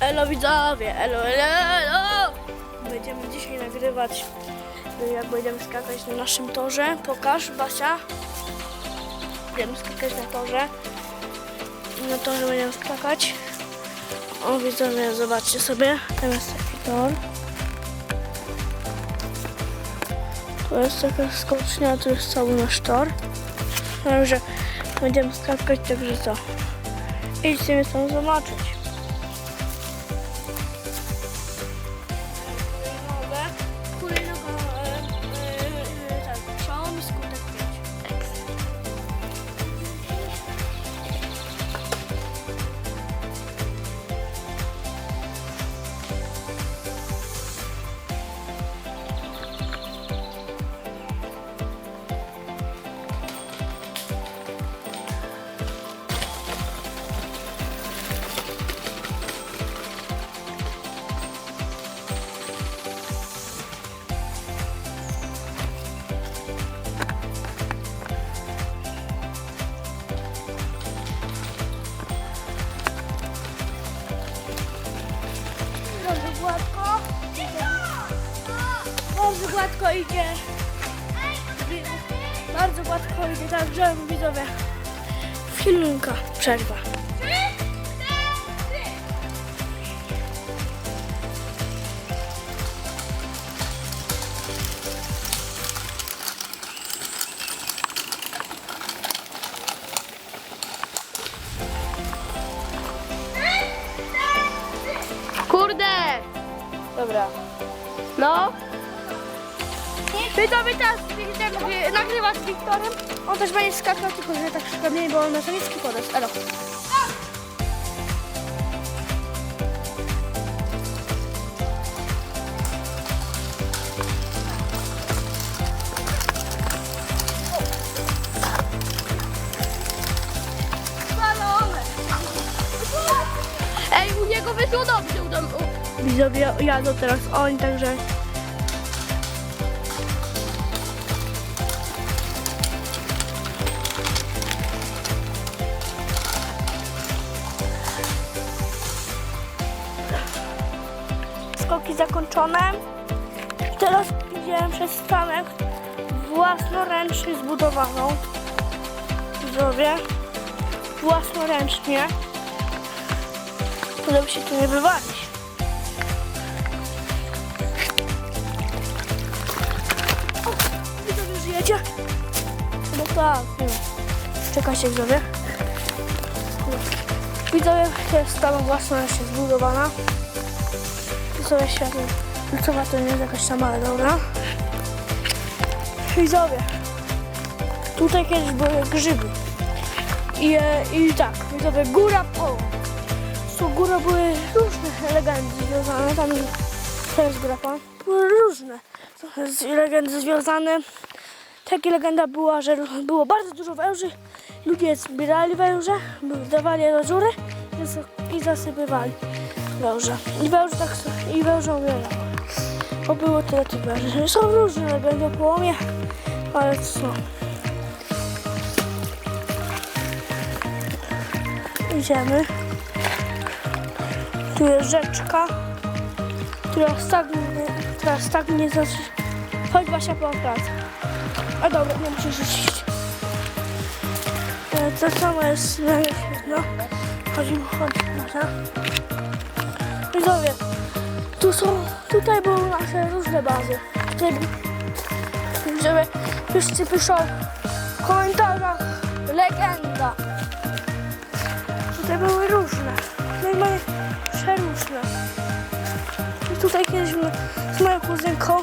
Elo widzowie, elo, elo, elo! Będziemy dzisiaj nagrywać, y, jak będziemy skakać na naszym torze. Pokaż, Basia. Będziemy skakać na torze. Na torze będziemy skakać. O widzowie, zobaczcie sobie. Tam jest taki tor. Tu jest taka skocznia, tu jest cały nasz tor. Także będziemy skakać, także co? Idźcie mnie tam zobaczyć. Idzie, także widzowie. Chwilunka, przerwa. Widzowie teraz idziemy nagrywać z Wiktorem. On też będzie skakał, tylko że tak szybko bo on za niski podest. Elo. Ej, u niego wyszło dobrze. Widzowie jadą teraz oni, także zakończone. Teraz przez stanek własnoręcznie zbudowaną. Widzowie, własnoręcznie. Żeby się tu nie wywalić. O, widzowie, jedzie? No tak, nie. Czekajcie, widzowie. Widzowie, jest stała własność zbudowana. Widzowie, światło. Lucowa to nie jest jakaś tam, ale dobra. Widzowie, tutaj kiedyś były grzyby. I, e, i tak, widzowie, góra, o, z tą górą były różne legendy związane, tam jest góra, były różne z- legendy związane. Taka legenda była, że było bardzo dużo węży, ludzie zbierali węże, dawali je do dziury i zas- i zasypywali węże. I węże tak i węże umierały. Bo było tyle tych węży. Są różne o połomie, ale co? Idziemy. Tu jest rzeczka, która stagnie, która stagnie za... Chodź Basia po pracę. A dobra, nie musisz iść. E, To samo jest na no. Chodźmy, chodź Basia. Widzowie, tu są, tutaj były nasze różne bazy. Tutaj, widzowie, wszyscy piszą w komentarzach legenda. Tutaj były różne. Normalnie przeróżne. I tutaj kiedyś my, z moją kuzynką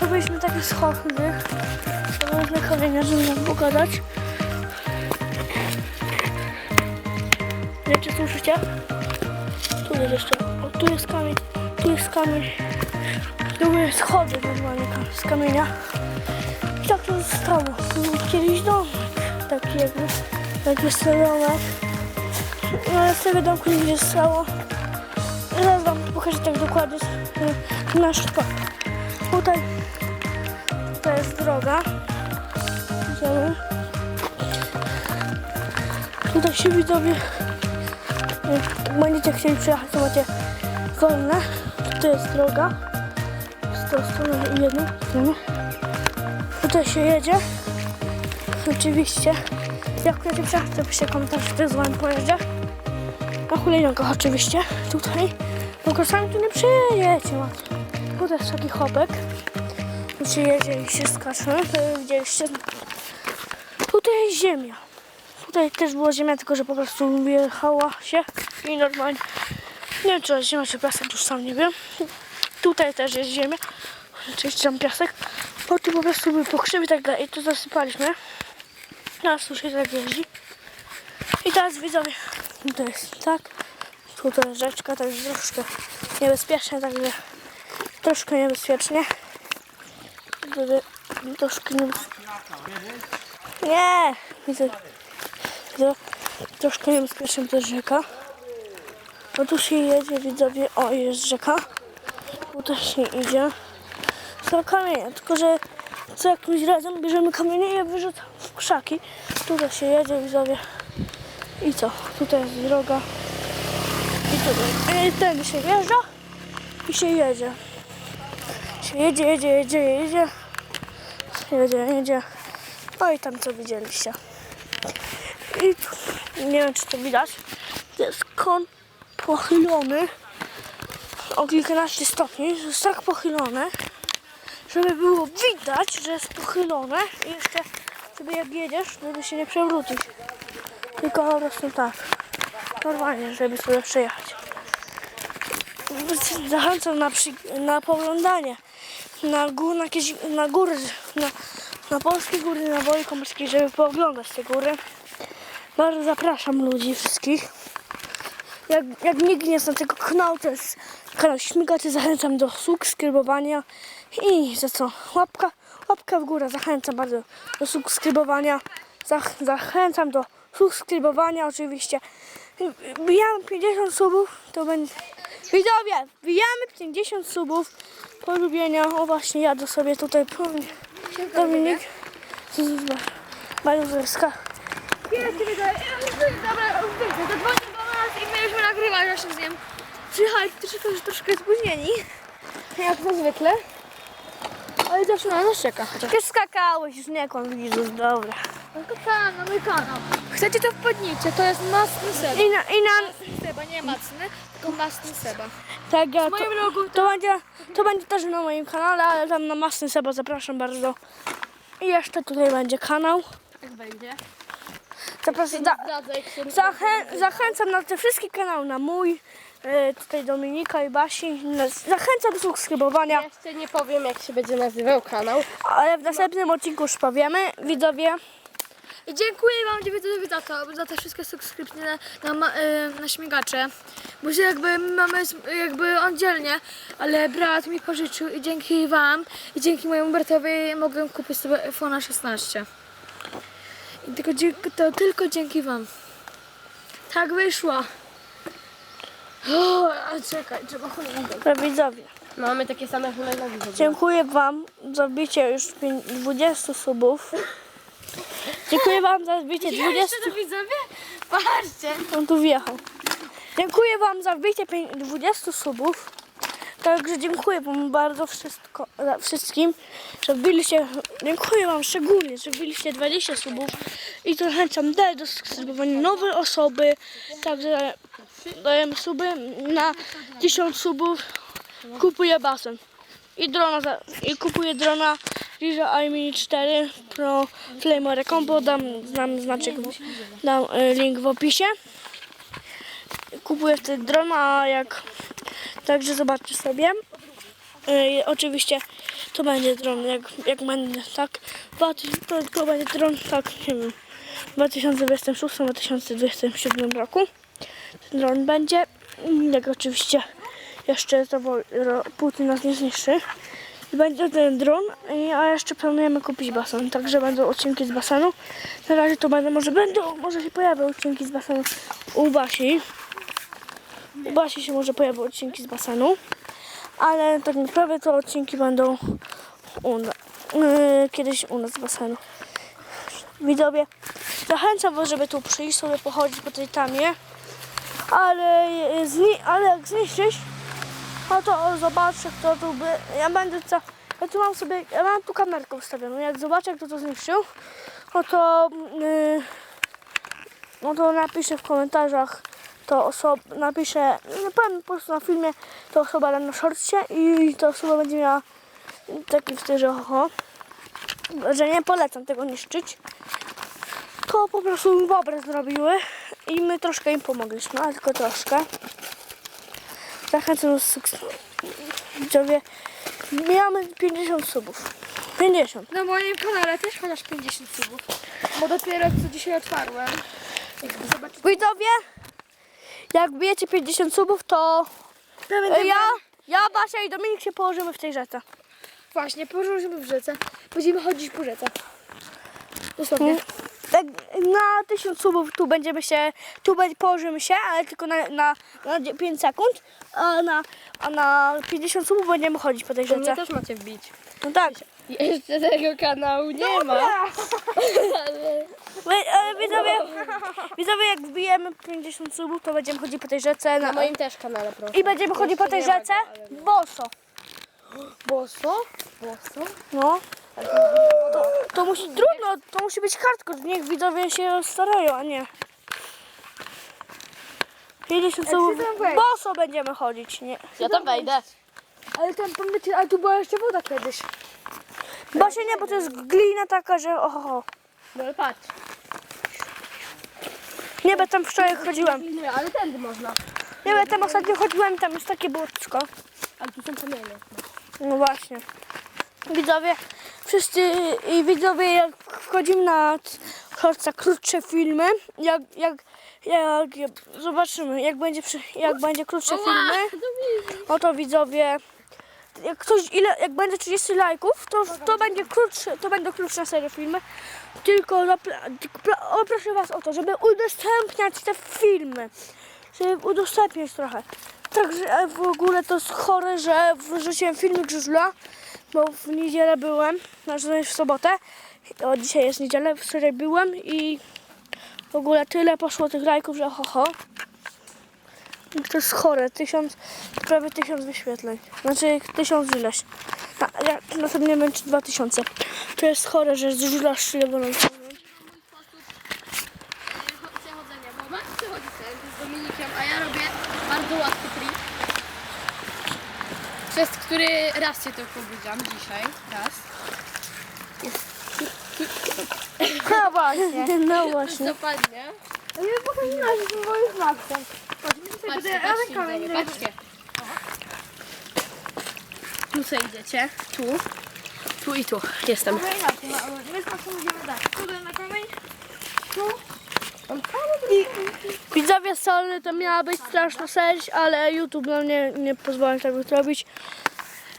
robiliśmy takie schody. Różne kamienia, żeby nam pogadać. Wiecie, słyszycie? Tu jest jeszcze. O, tu jest kamień. Tu jest kamień. Były schody normalnie z kamienia. I tak to zostało. Był kiedyś domek. Taki jakby, taki stojonek. No ale z tego domku nie zostało. Zaraz wam pokażę tak dokładnie nasz park. Tutaj to jest droga. Idziemy. Tutaj się widzowie, będziecie chcieli przyjechać co macie wolne. Tu jest droga. Z tą stroną i jedną stronę. Tutaj się jedzie. Oczywiście. Jak przejechać, to piszcie komentarz w tym złym pojeździe. Na hulajnogach oczywiście. Tutaj. Bo sami tu nie przejedziecie. Tutaj jest taki chopek. Tu się jedzie i się skacze. To widzieliście. Tutaj jest ziemia. Tutaj też była ziemia, tylko że po prostu wyjechała się i normalnie. Nie wiem, czy ziemia, czy piasek, już sam nie wiem. Tutaj też jest ziemia. Oczywiście tam piasek. Bo tu po prostu były pokrzywy i tak dalej. I to zasypaliśmy. Już się tak jeździ. I teraz widzowie, to jest tak. Tutaj rzeczka, to jest troszkę niebezpieczne, także troszkę niebezpiecznie. Tutaj troszkę niebezpiecznie. Nie! Widzę, widzę, troszkę niebezpieczna to rzeka. Bo tu się jedzie, widzowie, o jest rzeka. Tu też się idzie. Są kamienie, tylko że co jakimś razem bierzemy kamienie i je wyrzucamy w krzaki. Tutaj się jedzie, widzowie. I co? Tutaj jest droga. I tutaj. I ten się wjeżdża i się jedzie. Się jedzie, jedzie, jedzie, jedzie. Jedzie, jedzie. No i tam co widzieliście. I tu, nie wiem czy to widać. To jest kon pochylony o kilkanaście stopni. To jest tak pochylone, żeby było widać, że jest pochylone i jeszcze sobie jak jedziesz, żeby się nie przewrócić. Tylko po prostu tak. Normalnie, żeby sobie przejechać. Zachęcam na, przy, na poglądanie na, gór, na, jakieś, na góry, na, na polskie góry, na Woli Komorskiej, żeby pooglądać te góry. Bardzo zapraszam ludzi wszystkich. Jak, jak nikt nie zna tego kanału, to jest kanał Śmigaty, zachęcam do subskrybowania i za co? Łapka, łapka w górę, zachęcam bardzo do subskrybowania. Zach, zachęcam do subskrybowania oczywiście. Wbijamy 50 subów, to będzie... Widzowie, wbijamy 50 subów polubienia. O właśnie, jadę sobie tutaj. Dominik. Majuzelska. Jest, wydaje. Dobra, wyjdę. Zadzwonił do i mieliśmy nagrywać właśnie z nim. Przyjechali troszkę, troszkę spóźnieni. Jak to zwykle. Ale zawsze na nas czeka. chociaż. Ty skakałeś, już nie kłam, Jezus, dobra. Tylko kanał, na mój kanał. Chcecie to wpadnijcie, to jest Masny Seba. I na, i na, Masny Seba, nie Macny, tylko Masny Seba. tak, ja, moim to, to, będzie, to będzie też na moim kanale, ale tam na Masny Seba zapraszam bardzo. I jeszcze tutaj będzie kanał. Tak będzie. Zapraszam, za. Zachę, zachęcam na te wszystkie kanały, na mój, e, tutaj Dominika i Basi. Zachęcam do subskrybowania, Jeszcze nie powiem, jak się będzie nazywał kanał. ale w następnym odcinku już powiemy. Widzowie, I dziękuję Wam widzowie za to, za te wszystkie subskrypcje na, na, y, na śmigacze. Bo się jakby my mamy jakby oddzielnie, ale brat mi pożyczył i dzięki Wam i dzięki mojemu bratowi mogłem kupić sobie iPhone'a 16. Tylko, dzięki- to tylko dzięki Wam. Tak wyszło. O, a czekaj, trzeba hulajnogę. to widzowie, Mamy takie same hulajnogi. dziękuję Wam za bicie już pię- 20 subów. Dziękuję Wam za bicie 20... to widzowie? Patrzcie. On tu wjechał. Dziękuję Wam za wbicie pię- 20 subów. Także dziękuję Wam bardzo wszystko, wszystkim, że wbiliście, dziękuję Wam szczególnie, że wbiliście 20 subów i zachęcam dalej do subskrybowania nowe osoby. Także dajemy suby na 1000 subów. Kupuję basen i drona za, i kupuję drona Rizza iMini 4 Pro Flamore Combo. Dam, dam znaczek, dam e, link w opisie. Kupuję wtedy drona, a jak także zobaczcie sobie. Oczywiście to będzie dron, jak, jak będę tak. To, to będzie dron, tak, nie wiem, w 2026-2027 roku. Ten dron będzie. Jak oczywiście jeszcze to Putin nas nie zniszczy. Będzie ten dron, a jeszcze planujemy kupić basen, także będą odcinki z basenu. Na razie to będą, może będą, może się pojawią odcinki z basenu u Basi. U Basi się może pojawią odcinki z basenu, ale tak naprawdę to odcinki będą u, na- yy, kiedyś u nas z basenu. Widzowie, zachęcam Was, żeby tu przyjść sobie pochodzić po tej tamie. ale, zni- ale jak zniszczysz, no to zobaczę kto tu by, ja będę co, ja tu mam sobie, ja mam tu kamerkę ustawioną, jak zobaczę kto to zniszczył, no to, yy, no to napiszę w komentarzach, to osoba, napiszę, nie powiem po prostu na filmie, to osoba na szorcie i ta osoba będzie miała taki wstyd, że oho, że nie polecam tego niszczyć. To po prostu obraz zrobiły i my troszkę im pomogliśmy, ale tylko troszkę. Zachęcam. Widzowie, miamy 50 subów. 50. Na moim kanale też chociaż 50 subów. Bo dopiero co dzisiaj otwarłem. Widzowie, jak bijecie 50 subów, to ja, ja, Basia i Dominik się położymy w tej rzece. Właśnie, położymy w rzece. Będziemy chodzić po rzece. Dosłownie. Tak, na 1000 subów tu będziemy się, tu położymy się, ale tylko na, na, na 5 sekund, a na, a na 50 subów będziemy chodzić po tej To mnie rzece. też macie wbić. No tak. Jeszcze tego kanału nie ma. Ale widzowie, jak wbijemy 50 subów, to będziemy chodzić po tej rzece Na na, moim też kanale, proszę. i będziemy chodzić po tej nie ma go, rzece ale nie. boso. Boso? Boso? No. To, to musi trudno, to musi być hardcore. Niech widzowie się starają, a nie. 50 subów. tam wejść. Boso będziemy chodzić, nie. Ja tam wejdę. Ale tam pamiętacie, ale tu była jeszcze woda kiedyś. Basie nie, bo to jest glina taka, że oho. No ale patrz. Nie, bo tam wczoraj chodziłem. Nie, ale tędy można. Nie, bo tam ostatnio chodziłem tam jest takie błotko. Ale tu są kamienie. No właśnie. Widzowie, wszyscy i widzowie, jak wchodzimy na shortsa krótsze filmy, jak, jak, jak, zobaczymy, jak będzie, przy- jak będzie krótsze filmy, no to widzowie, jak ktoś, ile, jak będzie 30 lajków, to, to będzie krótsze, to będą krótsze serie filmy, tylko, o, proszę was o to, żeby udostępniać te filmy, żeby udostępniać trochę. Także w ogóle to jest chore, że wrzuciłem filmik żużla, bo w niedzielę byłem, znaczy w sobotę, o, dzisiaj jest niedziela, wczoraj byłem i w ogóle tyle poszło tych lajków, że ho, ho. To jest chore, tysiąc, prawie tysiąc wyświetleń. Znaczy tysiąc. Na, ja następnie będzie dwa tysiące. To jest chore, że z żula szybową. Przechodzenie, bo Max przechodzi ten z Dominikiem, a ja robię bardzo łatwy trik. Przez który raz się tylko widziałam dzisiaj. Raz. No właśnie. No właśnie. Co padnie? Ale ja pokażę Patrzcie, patrzcie, widzowie, patrzcie. Tu sobie idziecie, tu, tu i tu. Jestem. My z Maxem będziemy tak. Tutaj na kamień. Widzowie sorry, to miała być straszna sęść, ale YouTube nam nie, nie pozwoli tego zrobić.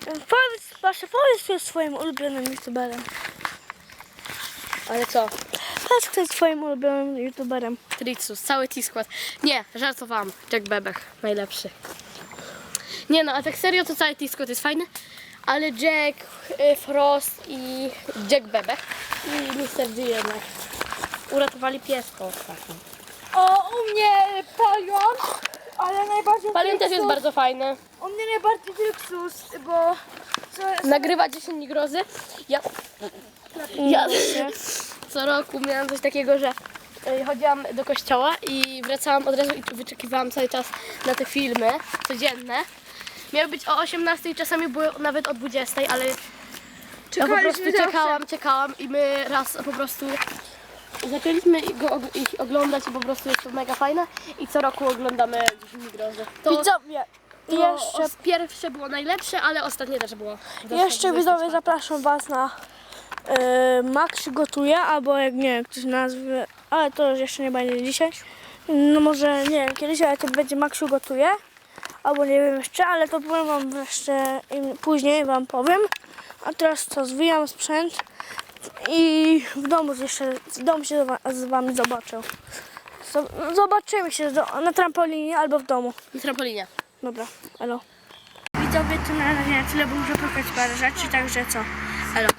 Powiedz, Basia, powiedz kto jest twoim ulubionym youtuberem. Ale co? Powiedz kto jest twoim ulubionym youtuberem. Tricus, cały T-skład. Nie, żartowałam. Jack Bebek, najlepszy. Nie no, a tak serio to cały T-skład jest fajny, ale Jack, y, Frost i Jack Bebek i Mr. G jednak uratowali piesko ostatnio. O, u mnie Palion, ale najbardziej Palion też jest Trixus- bardzo fajny. U mnie najbardziej Trixus, bo... Co, Nagrywa 10 dni grozy. Ja, ja co roku miałam coś takiego, że y, chodziłam do kościoła i wracałam od razu i wyczekiwałam cały czas na te filmy codzienne. Miały być o 18, czasami były nawet o 20, ale ja po prostu czekałam, czekałam i my raz po prostu zaczęliśmy go ich oglądać i po prostu jest to mega fajne i co roku oglądamy 10 grozy. To, Widzowie, to jeszcze, pierwsze było najlepsze, ale ostatnie też było. jeszcze widzowie zapraszam was na yy, Max gotuje, albo jak nie wiem, ktoś nazwie, ale to już jeszcze nie będzie dzisiaj. No może nie wiem kiedyś, ale to będzie Max gotuje. Albo nie wiem jeszcze, ale to powiem wam jeszcze później wam powiem. A teraz co, zwijam sprzęt i w domu jeszcze, w domu się z wa- z wami zobaczę. Zo- Zobaczymy się na trampolinie albo w domu. Na trampolinie. Dobra, elo. Widzowie, to na razie tyle, bo muszę pokazać parę rzeczy, także co? Elo.